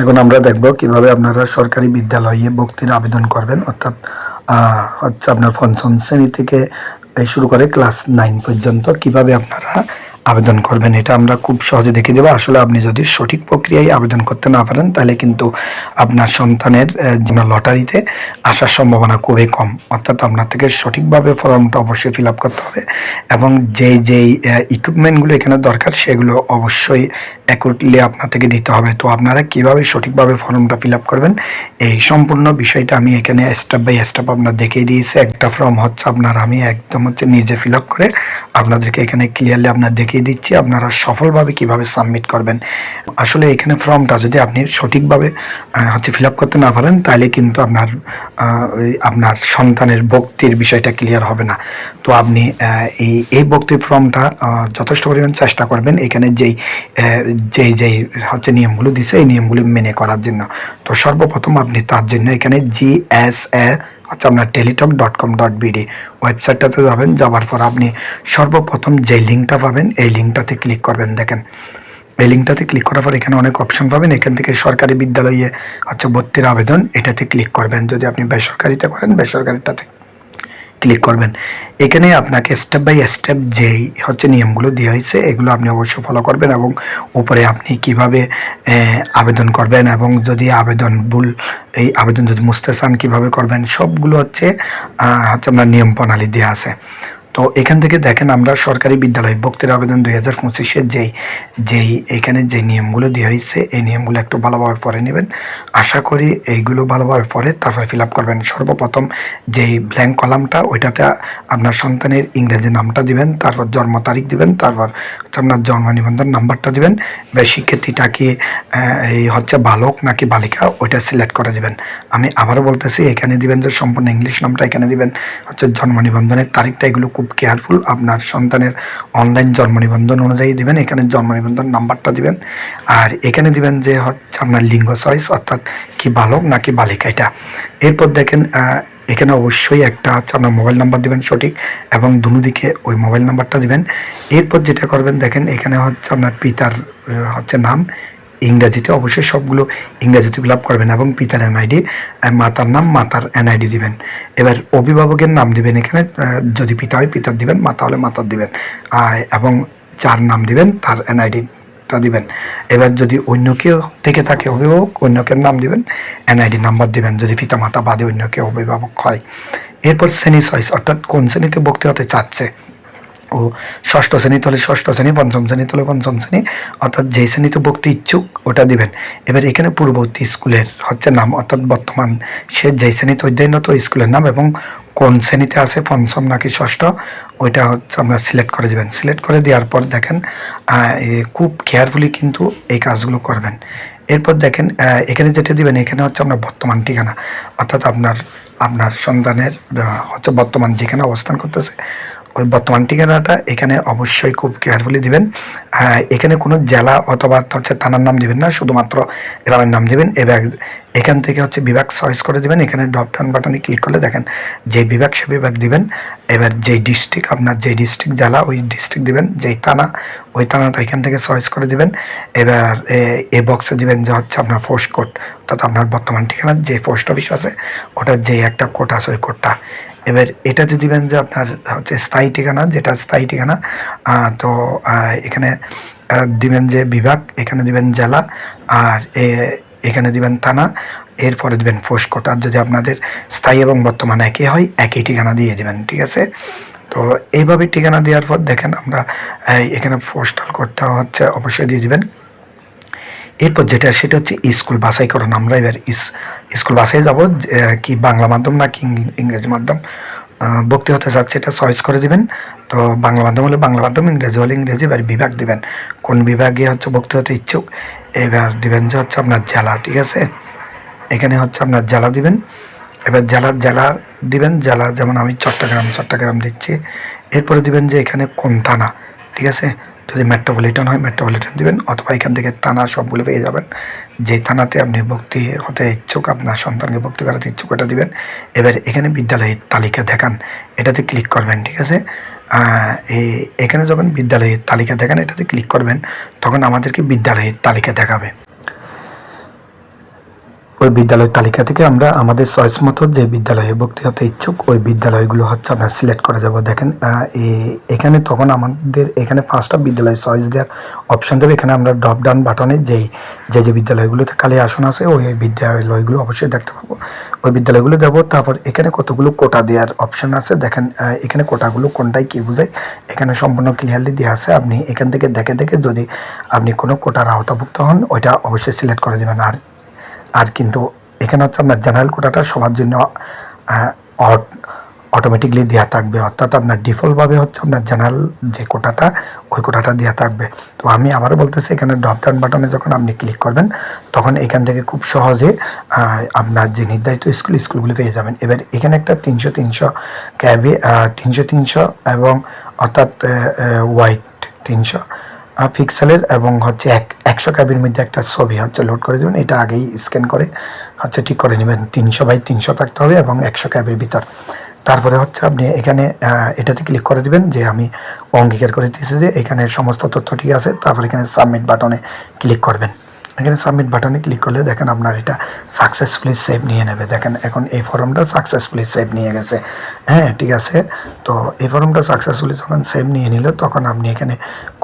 এখন আমরা দেখব কীভাবে আপনারা সরকারি বিদ্যালয়ে ভক্তির আবেদন করবেন। অর্থাৎ হচ্ছে আপনার পঞ্চম শ্রেণি থেকে শুরু করে ক্লাস নাইন পর্যন্ত কীভাবে আপনারা আবেদন করবেন, এটা আমরা খুব সহজে দেখে দেবো। আসলে আপনি যদি সঠিক প্রক্রিয়ায় আবেদন করতে না পারেন, তাহলে কিন্তু আপনার সন্তানের লটারিতে আসার সম্ভাবনা খুবই কম। অর্থাৎ আপনার থেকে সঠিকভাবে ফর্মটা অবশ্যই ফিল আপ করতে হবে এবং যেই যেই ইকুইপমেন্টগুলো এখানে দরকার, সেগুলো অবশ্যই অ্যাকুরেটলি আপনার থেকে দিতে হবে। তো আপনারা কীভাবে সঠিকভাবে ফর্মটা ফিল আপ করবেন, এই সম্পূর্ণ বিষয়টা আমি এখানে স্টেপ বাই স্টেপ আপনার দেখিয়ে দিয়েছি। একটা ফর্ম হচ্ছে আপনার, আমি একদম হচ্ছে নিজে ফিল আপ করে আপনাদেরকে এখানে ক্লিয়ারলি আপনার দেখিয়ে দিচ্ছি আপনারা সফলভাবে কীভাবে সাবমিট করবেন। আসলে এখানে ফর্মটা যদি আপনি সঠিকভাবে হচ্ছে ফিল করতে না পারেন, তাহলে কিন্তু আপনার আপনার সন্তানের ভক্তির বিষয়টা ক্লিয়ার হবে না। তো আপনি এই এই ভক্তির ফর্মটা যথেষ্ট পরিমাণ চেষ্টা করবেন এখানে যেই যেই যেই হচ্ছে নিয়মগুলো দিছে, এই নিয়মগুলো মেনে করার জন্য। তো সর্বপ্রথম আপনি তার জন্য এখানে জি এস এ হচ্ছে আপনার Teletalk dot com dot BD ওয়েবসাইটটাতে যাবেন যাওয়ার পর আপনি সর্বপ্রথম যে লিঙ্কটা পাবেন, এই লিঙ্কটাতে ক্লিক করবেন, দেখেন। এই লিঙ্কটাতে ক্লিক করার পর এখানে অনেক অপশন পাবেন। এখান থেকে সরকারি বিদ্যালয়ে হচ্ছে ভর্তির আবেদন, এটাতে ক্লিক করবেন। যদি আপনি বেসরকারিতে করেন, বেসরকারিটাতে ক্লিক করবেন। এখানে আপনাকে স্টেপ বাই স্টেপ যেই হচ্ছে নিয়মগুলো দেওয়া হয়েছে, এগুলো আপনি অবশ্যই ফলো করবেন এবং উপরে আপনি কীভাবে আবেদন করবেন এবং যদি আবেদন ভুল, এই আবেদন যদি মুছতে চান কীভাবে করবেন, সবগুলো হচ্ছে হচ্ছে আপনার নিয়ম প্রণালী দেওয়া আছে। তো এখান থেকে দেখেন আমরা সরকারি বিদ্যালয়, ভক্তির আবেদন দুই হাজার পঁচিশের যেই যেই, এখানে যে নিয়মগুলো দেওয়া হয়েছে, এই নিয়মগুলো একটু ভালোভাবে পড়ে নেবেন। আশা করি এইগুলো ভালোভাবে পড়ে তারপরে ফিল আপ করবেন। সর্বপ্রথম যেই ব্ল্যাঙ্ক কলামটা, ওইটাতে আপনার সন্তানের ইংরেজি নামটা দিবেন, তারপর জন্ম তারিখ দিবেন, তারপর আপনার জন্ম নিবন্ধন নাম্বারটা দিবেন। বা শিক্ষার্থীটা কি এই হচ্ছে বালক নাকি বালিকা, ওইটা সিলেক্ট করে দিবেন। আমি আবারও বলতেছি, এখানে দিবেন যে সম্পূর্ণ ইংলিশ নামটা এখানে দিবেন। হচ্ছে জন্ম নিবন্ধনের তারিখটা এগুলো খুব কেয়ারফুল আপনার সন্তানের অনলাইন জন্ম নিবন্ধন অনুযায়ী দিবেন, এখানে জন্ম নিবন্ধন নাম্বারটা দিবেন, আর এখানে দিবেন যে হচ্ছে আপনার লিঙ্গ চয়েস অর্থাৎ কি বালক নাকি বালিকা এটা। এরপর দেখেন এখানে অবশ্যই একটা হচ্ছে আপনার মোবাইল নাম্বার দিবেন সঠিক, এবং দুদিকে ওই মোবাইল নাম্বারটা দিবেন। এরপর যেটা করবেন, দেখেন এখানে হচ্ছে আপনার পিতার হচ্ছে নাম ইংরেজিতে অবশ্যই সবগুলো ইংরাজিতে ফিল আপ করবেন এবং পিতার এনআইডি মাতার নাম মাতার এনআইডি দিবেন। এবার অভিভাবকের নাম দিবেন এখানে যদি পিতা হয় পিতার দিবেন, মাতা হলে মাতার দিবেন। এবং যার নাম দিবেন, তার এনআইডি টা দিবেন। এবার যদি অন্য কেউ থেকে থাকে অভিভাবক অন্য কেউ নাম দিবেন এনআইডি নাম্বার দিবেন। যদি পিতা মাতা বাদে অন্য কেউ অভিভাবক হয়। এরপর শ্রেণি চয়েস অর্থাৎ কোন শ্রেণীতে ভর্তি হতে চাচ্ছে? ও ষষ্ঠ শ্রেণীতে হলে ষষ্ঠ শ্রেণি, পঞ্চম শ্রেণীতে হলে পঞ্চম শ্রেণি, অর্থাৎ যেই শ্রেণীতে ভর্তি ইচ্ছুক, ওটা দিবেন। এবার এখানে পূর্ববর্তী স্কুলের হচ্ছে নাম, অর্থাৎ বর্তমান সে যেই শ্রেণীতে অধ্যয়নরত স্কুলের নাম এবং কোন শ্রেণীতে আছে পঞ্চম নাকি ষষ্ঠ, ওইটা হচ্ছে আমরা সিলেক্ট করে দেবেন। সিলেক্ট করে দেওয়ার পর দেখেন খুব কেয়ারফুলি কিন্তু এই কাজগুলো করবেন। এরপর দেখেন এখানে যেটা দিবেন, এখানে হচ্ছে আপনার বর্তমান ঠিকানা, অর্থাৎ আপনার আপনার সন্তানের হচ্ছে বর্তমান যেখানে অবস্থান করতেছে বর্তমান ঠিকানাটা এখানে অবশ্যই খুব কেয়ারফুলি দিবেন। এখানে কোনো জেলা অথবা হচ্ছে থানার নাম দিবেন না, শুধুমাত্র গ্রামের নাম দিবেন এবার এখান থেকে হচ্ছে বিভাগ চয়েস করে দিবেন। এখানে ড্রপ ডাউন বাটনে ক্লিক করলে দেখেন যে বিভাগ, সে বিভাগ দিবেন। এবার যেই ডিস্ট্রিক্ট আপনার যেই ডিস্ট্রিক্ট জেলা, ওই ডিস্ট্রিক্ট দিবেন। যেই থানা, ওই থানাটা এখান থেকে চয়েস করে দিবেন। এবার, এ- বক্সে দিবেন যে হচ্ছে আপনার পোস্ট কোড অর্থাৎ আপনার বর্তমান ঠিকানা, যে পোস্ট অফিস আছে, ওটার যে একটা কোড আছে, ওই কোডটা এবার এটাতে দিবেন যে আপনার হচ্ছে স্থায়ী ঠিকানা, যেটা স্থায়ী ঠিকানা তো এখানে দিবেন যে বিভাগ, এখানে দিবেন জেলা, আর এখানে দিবেন থানা, এরপরে দিবেন কোড। আর যদি আপনাদের স্থায়ী এবং বর্তমান একই হয়, একই ঠিকানা দিয়ে দিবেন, ঠিক আছে? তো এইভাবে ঠিকানা দেওয়ার পর দেখেন আমরা এখানে পোস্টাল কোডটা হচ্ছে অবশ্যই দিয়ে দিবেন। এরপর যেটা, সেটা হচ্ছে স্কুল বাছাইকরণ আমরা এবার স্কুল বাছাই যাব কি বাংলা মাধ্যম না কি ইংরেজি মাধ্যম? ভর্তি হতে চাচ্ছে, এটা চয়েস করে দিবেন। তো বাংলা মাধ্যম হলে বাংলা মাধ্যম, ইংরেজি হলে ইংরেজি, এবার বিভাগ দিবেন। কোন বিভাগে হচ্ছে ভর্তি হতে ইচ্ছুক, এবার দিবেন যে হচ্ছে আপনার জেলা, ঠিক আছে? এখানে হচ্ছে আপনার জেলা দিবেন। এবার জেলা জেলা দিবেন, জেলা যেমন আমি চট্টগ্রাম চট্টগ্রাম দিচ্ছি। এরপরে দিবেন যে এখানে কোন থানা, ঠিক আছে? যদি মেট্রোপলিটন হয় মেট্রোপলিটন দেবেন অথবা এখান থেকে থানা সবগুলো পেয়ে যাবেন। যে থানাতে আপনি ভক্তি হতে ইচ্ছুক, আপনার সন্তানকে ভক্তি করাতে ইচ্ছুক, ওটা দেবেন। এবার এখানে বিদ্যালয়ের তালিকা দেখান, এটাতে ক্লিক করবেন, ঠিক আছে? এখানে যখন বিদ্যালয়ের তালিকা দেখান, এটাতে ক্লিক করবেন, তখন আমাদেরকে বিদ্যালয়ের তালিকা দেখাবে। ওই বিদ্যালয় তালিকা থেকে আমরা আমাদের চয়েস মতো যে বিদ্যালয়ে ভর্তি হতে ইচ্ছুক, ওই বিদ্যালয়গুলো হচ্ছে আমরা সিলেক্ট করে যাব। দেখেন এখানে তখন আমাদের এখানে পাঁচটা বিদ্যালয় চয়েস দেওয়ার অপশন দেবে। এখানে আমরা ড্রপ ডাউন বাটনে যেই, যে যে বিদ্যালয়গুলোতে খালি আসন আছে, ওই ওই বিদ্যালয়গুলো অবশ্যই দেখতে পাবো। ওই বিদ্যালয়গুলো দেবো, তারপর এখানে কতগুলো কোটা দেওয়ার অপশন আছে। দেখেন এখানে কোটাগুলো কোনটাই কী বোঝায় এখানে সম্পূর্ণ ক্লিয়ারলি দেওয়া আছে। আপনি এখান থেকে দেখে দেখে যদি আপনি কোনো কোটার আওতাভুক্ত হন, ওইটা অবশ্যই সিলেক্ট করে দেবেন। আর আর কিন্তু এখানে হচ্ছে আপনার জেনারেল কোটাটা সবার জন্য অটোমেটিকলি দেওয়া থাকবে। অর্থাৎ আপনার ডিফল্টভাবে হচ্ছে আপনার জেনারেল যে কোটাটা ওই কোটাটা দেওয়া থাকবে। তো আমি আবারও বলতেছি, এখানে ড্রপ ডাউন বাটনে যখন আপনি ক্লিক করবেন, তখন এখান থেকে খুব সহজে আপনার যে নির্ধারিত স্কুল স্কুলগুলি পেয়ে যাবেন। এবার এখানে একটা তিনশো তিনশো ক্যাবে তিনশো তিনশো এবং অর্থাৎ হোয়াইট তিনশো। পিক্সেলের এবং হচ্ছে এক, একশো ক্যাবির মধ্যে একটা ছবি হচ্ছে লোড করে দেবেন। এটা আগেই স্ক্যান করে হচ্ছে ঠিক করে নেবেন। তিনশো বাই তিনশো থাকতে হবে এবং একশো ক্যাবের ভিতর। তারপরে হচ্ছে আপনি এখানে এটাতে ক্লিক করে দেবেন যে আমি অঙ্গীকার করে দিয়েছি যে এখানে সমস্ত তথ্য ঠিক আছে। তারপর এখানে সাবমিট বাটনে ক্লিক করবেন। এখানে সাবমিট বাটনে ক্লিক করলে দেখেন আপনার এটা সাকসেসফুলি সেভ নিয়ে নেবে। দেখেন এখন এই ফর্মটা সাকসেসফুলি সেভ নিয়ে গেছে। হ্যাঁ ঠিক আছে? তো এই ফর্মটা সাকসেসফুলি যখন সেভ নিয়ে নিল, তখন আপনি এখানে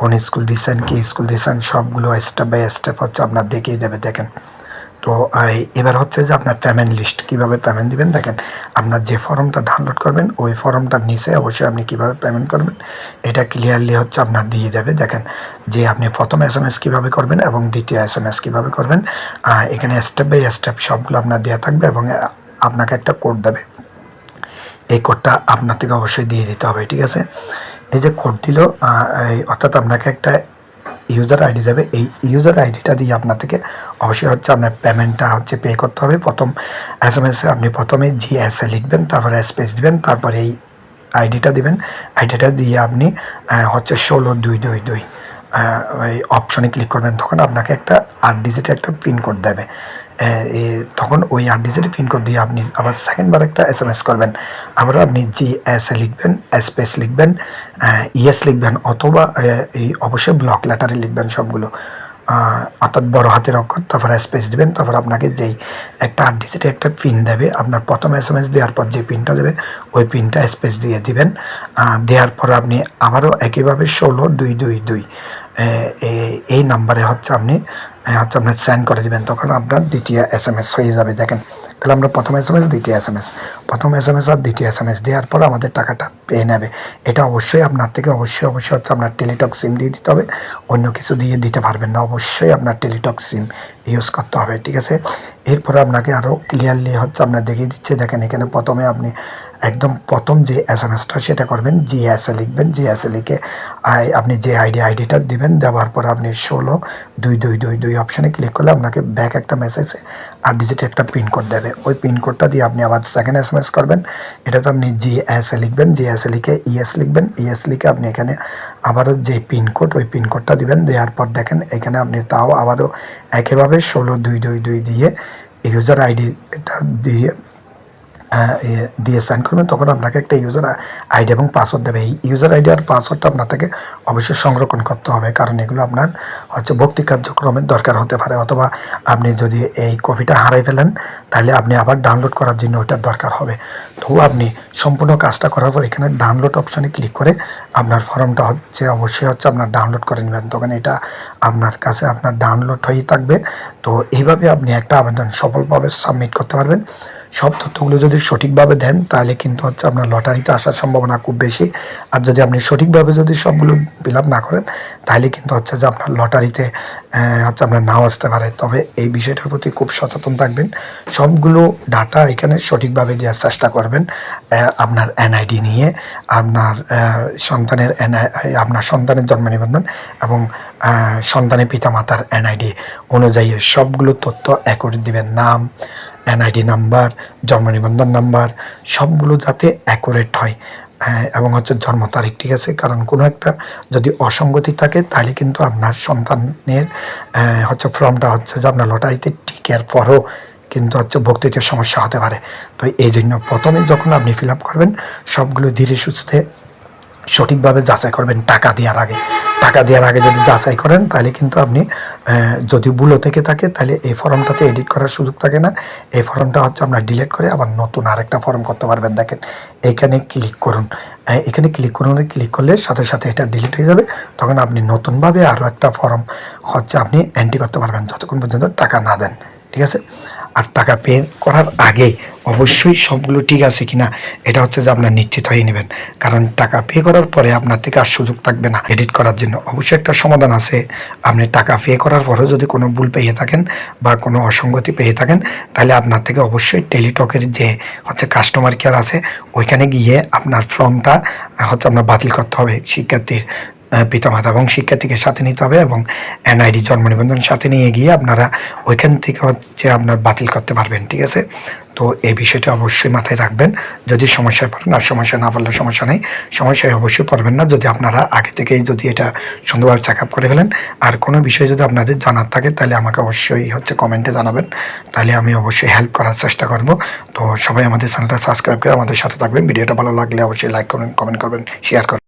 কোন স্কুল দিচ্ছেন, কি স্কুল দিচ্ছেন, সবগুলো স্টেপ বাই স্টেপ হচ্ছে আপনার দেখিয়ে দেবে। দেখেন তো এবার হচ্ছে যে আপনার পেমেন্ট লিস্ট কীভাবে পেমেন্ট দিবেন? দেখেন, আপনার যে ফর্মটা ডাউনলোড করবেন, ওই ফর্মটার নিচে অবশ্যই আপনি কীভাবে পেমেন্ট করবেন, এটা ক্লিয়ারলি হচ্ছে আপনার দিয়ে যাবে। দেখেন, যে আপনি প্রথম এস এম এস কীভাবে করবেন এবং দ্বিতীয় এস এম এস কীভাবে করবেন এখানে স্টেপ বাই স্টেপ সবগুলো আপনার দেওয়া থাকবে এবং আপনাকে একটা কোড দেবে। এই কোডটা আপনার থেকে অবশ্যই দিয়ে দিতে হবে, ঠিক আছে? এই যে কোড দিল অর্থাৎ আপনাকে একটা ইউজার আইডি যাবে। এই ইউজার আইডিটা দিয়ে আপনার থেকে অবশ্যই হচ্ছে আপনার পেমেন্টটা হচ্ছে পে করতে হবে। প্রথম এস এম এসে আপনি প্রথমে জি এস এ লিখবেন, তারপরে স্পেস দিবেন, তারপরে এই আইডিটা দিবেন। আইডিটা দিয়ে আপনি হচ্ছে ষোলো দুই দুই দুই ওই অপশনে ক্লিক করবেন, তখন আপনাকে একটা আট ডিজিটের একটা পিন কোড দেবে। তখন ওই আট ডিজিটের পিন কোড দিয়ে আপনি আবার সেকেন্ডবার একটা এস এম এস করবেন। আবার আপনি জি এস লিখবেন স্পেস লিখবেন ইএস লিখবেন, অথবা এই অবশ্যই ব্লক লেটারে লিখবেন সবগুলো। অর্থাৎ বড় হাতের অক্ষর, তারপর স্পেস দেবেন, তারপর আপনাকে যেই একটা আট ডিজিটে একটা পিন দেবে, আপনার প্রথম এস এম এস দেওয়ার পর যে পিনটা দেবে, ওই পিনটা স্পেস দিয়ে দিবেন। দেওয়ার পর আপনি আবারও একইভাবে ষোলো দুই দুই দুই এই নাম্বারে হচ্ছে আপনি হচ্ছে আপনার সেন্ড করে দেবেন, তখন আপনার দ্বিতীয় এস এম এস হয়ে যাবে। দেখেন, তাহলে আমরা প্রথম এস এম এস দ্বিতীয় এস এম এস প্রথম এস এম এস আর দ্বিতীয় এস এম এস দেওয়ার পর আমাদের টাকাটা পেয়ে নেবে। এটা অবশ্যই আপনার থেকে, অবশ্যই অবশ্যই হচ্ছে আপনার টেলিটক সিম দিয়ে দিতে হবে। অন্য কিছু দিয়ে দিতে পারবেন না, অবশ্যই আপনার টেলিটক সিম ইউজ করতে হবে, ঠিক আছে? এরপরে আপনাকে আরও ক্লিয়ারলি হচ্ছে আপনার দেখিয়ে দিচ্ছে, দেখেন এখানে প্রথমে আপনি একদম প্রথম যে এস এম এসটা সেটা করবেন জি এস এ লিখবেন জি এস এ লিখে আপনি যে আইডি আইডিটা দিবেন, দেওয়ার পর আপনি ষোলো, দুই দুই দুই দুই অপশানে ক্লিক করলে আপনাকে ব্যাক একটা মেসেজে আর ডিজিটে একটা পিনকোড দেবে। ওই পিনকোডটা দিয়ে আপনি আবার সেকেন্ড এস এম করবেন। এটাতে আপনি জি এস এ লিখবেন জি এস এ লিখে ইএস লিখবেন। ইএস লিখে আপনি এখানে আবারও যে পিনকোড ওই পিনকোডটা দিবেন। দেওয়ার পর দেখেন, এখানে আপনি তাও আবারও একেভাবে ষোলো দুই দুই দুই দিয়ে ইউজার আইডিটা দিয়ে দিয়ে সাইন করবেন, তখন আপনাকে একটা ইউজার আইডি এবং পাসওয়ার্ড দেবে। এই ইউজার আইডি আর পাসওয়ার্ডটা আপনাকে অবশ্যই সংরক্ষণ করতে হবে, কারণ এগুলো আপনার হচ্ছে ভক্তি কার্যক্রমের দরকার হতে পারে। অথবা আপনি যদি এই কপিটা হারাই ফেলেন, তাহলে আপনি আবার ডাউনলোড করার জন্য ওইটার দরকার হবে। তো আপনি সম্পূর্ণ কাজটা করার পর এখানে ডাউনলোড অপশনে ক্লিক করে আপনার ফর্মটা হচ্ছে অবশ্যই হচ্ছে আপনার ডাউনলোড করে নেবেন। তখন এটা আপনার কাছে আপনার ডাউনলোড হয়েই থাকবে। তো এইভাবে আপনি একটা আবেদন সফলভাবে সাবমিট করতে পারবেন। সব তথ্যগুলো যদি সঠিকভাবে দেন, তাহলে কিন্তু হচ্ছে আপনার লটারিতে আসার সম্ভাবনা খুব বেশি। আর যদি আপনি সঠিকভাবে যদি সবগুলো ফিল না করেন, তাহলে কিন্তু হচ্ছে যে আপনার লটারিতে হচ্ছে আপনার নাও আসতে পারে। তবে এই বিষয়টার প্রতি খুব সচেতন থাকবেন। সবগুলো ডাটা এখানে সঠিকভাবে দেওয়ার চেষ্টা করবেন আপনার এনআইডি নিয়ে, আপনার সন্তানের NI আপনার সন্তানের জন্ম নিবন্ধন এবং সন্তানের পিতামাতার এনআইডি অনুযায়ী সবগুলো তথ্য অ্যাকুরেট দিবেন। নাম এনআইডি নাম্বার জন্ম নিবন্ধন নাম্বার সবগুলো যাতে অ্যাকুরেট হয়। এবং হচ্ছে জন্ম তারিখ ঠিক আছে? কারণ কোনো একটা যদি অসঙ্গতি থাকে, তাহলে কিন্তু আপনার সন্তানের হচ্ছে ফর্মটা হচ্ছে যে আপনার লটারিতে টিকার পরও কিন্তু হচ্ছে ভক্তিতে সমস্যা হতে পারে। তো এই জন্য প্রথমে যখন আপনি ফিল আপ করবেন, সবগুলো ধীরে সুস্থে সঠিকভাবে যাচাই করবেন টাকা দেওয়ার আগে। টাকা দেওয়ার আগে যদি যাচাই করেন, তাহলে কিন্তু আপনি যদি ভুলও থেকে থাকে, তাহলে এই ফর্মটাতে এডিট করার সুযোগ থাকে না। এই ফর্মটা হচ্ছে আপনার ডিলিট করে আবার নতুন আরেকটা ফর্ম করতে পারবেন। দেখেন, এখানে ক্লিক করুন। এখানে ক্লিক করুন ক্লিক করলে সাথে সাথে এটা ডিলিট হয়ে যাবে। তখন আপনি নতুনভাবে আরও একটা ফর্ম হচ্ছে আপনি এন্ট্রি করতে পারবেন, যতক্ষণ পর্যন্ত টাকা না দেন। ঠিক আছে? আর টাকা পে করার আগে অবশ্যই সবগুলো ঠিক আছে কিনা, এটা হচ্ছে যে আপনার নিশ্চিত হয়ে নেবেন। কারণ টাকা পে করার পরে আপনার থেকে আর সুযোগ থাকবে না এডিট করার জন্য। অবশ্যই একটা সমাধান আছে। আপনি টাকা পে করার পরেও যদি কোনো ভুল পেয়ে থাকেন বা কোনো অসঙ্গতি পেয়ে থাকেন, তাহলে আপনার থেকে অবশ্যই টেলিটকের যে হচ্ছে কাস্টমার কেয়ার আছে, ওইখানে গিয়ে আপনার ফর্মটা হচ্ছে আপনার বাতিল করতে হবে শিক্ষার্থীর। পিতামাতা এবং শিক্ষার্থীকে সাথে নিতে হবে এবং এনআইডি জন্ম নিবন্ধন সাথে নিয়ে গিয়ে আপনারা ওইখান থেকে হচ্ছে আপনার বাতিল করতে পারবেন, ঠিক আছে? তো এই বিষয়টা অবশ্যই মাথায় রাখবেন। যদি সমস্যায় পড়েন, আর সমস্যা না পড়লে সমস্যা নেই। সমস্যায় অবশ্যই পড়বেন না। যদি আপনারা আগে থেকেই যদি এটা সুন্দরভাবে চেক আপ করে ফেলেন, আর কোনো বিষয় যদি আপনাদের জানার থাকে, তাহলে আমাকে অবশ্যই হচ্ছে কমেন্টে জানাবেন। তাহলে আমি অবশ্যই হেল্প করার চেষ্টা করব। তো সবাই আমাদের চ্যানেলটা সাবস্ক্রাইব করে আমাদের সাথে থাকবেন। ভিডিওটা ভালো লাগলে অবশ্যই লাইক করবেন কমেন্ট করবেন শেয়ার করবেন।